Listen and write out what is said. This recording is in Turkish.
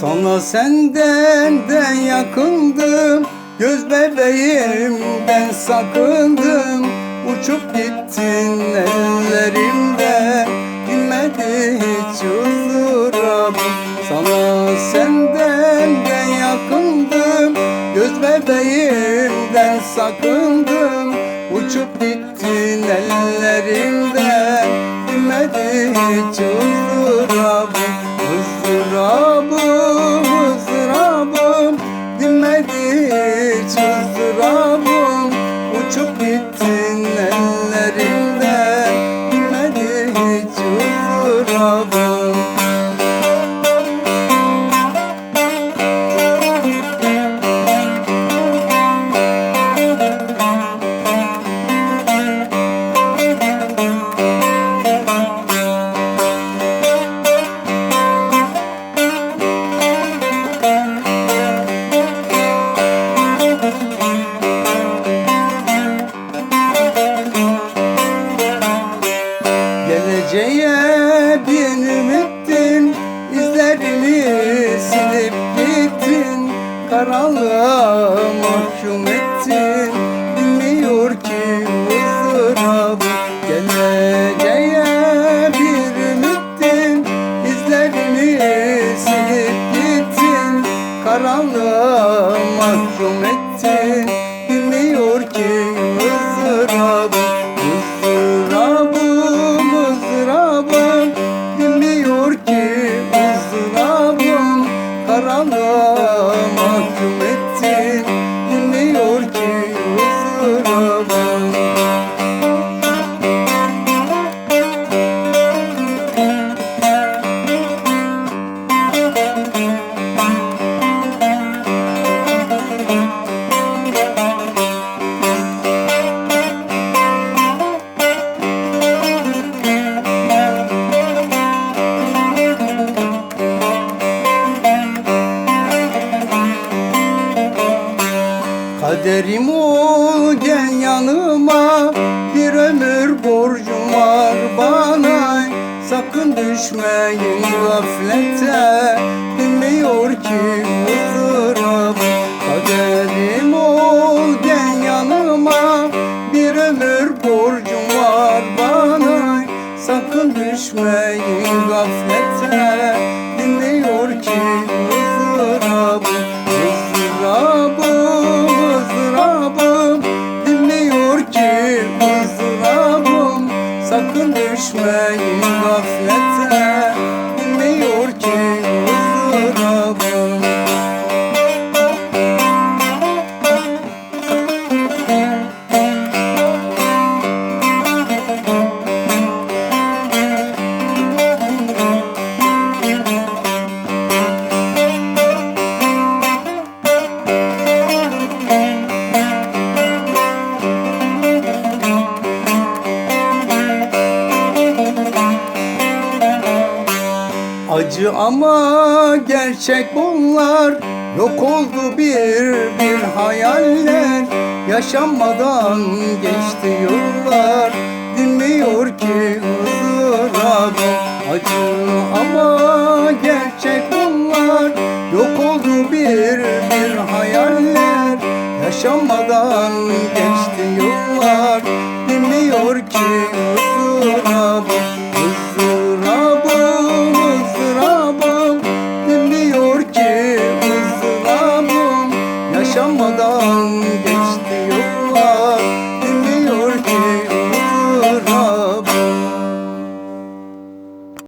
Sana senden de yakındım Göz bebeğimden sakındım. Uçup gittin ellerimde. Dinmedi hiç huzurabım Sana senden de yakındım. Göz bebeğimden sakındım. Uçup gittin ellerimde. Dinmedi hiç huzurabım Uçup Geleceğe bir ümittin izlerini silip gittin. Karanlığa mahkum ettin Bilmiyor ki ızdırabı Geleceğe bir ümittin izlerini silip gittin. Karanlığa mahkum ettin Karanlığa mahkum ettin Kaderim ol gel yanıma. Bir ömür borcum var bana. Sakın düşmeyin gaflete. Bilmiyor ki ızdırabı Kaderim ol gel yanıma. Bir ömür borcum var bana. Sakın düşmeyin gaflete Sakın düşmeyin gaflete. Dinmiyor ki Acı ama gerçek bunlar. Yok oldu bir bir hayaller. Yaşanmadan geçti yıllar. Dinmiyor ki ızdırabım Acı ama gerçek bunlar. Yok oldu bir bir hayaller. Yaşanmadan geçti yıllar Madan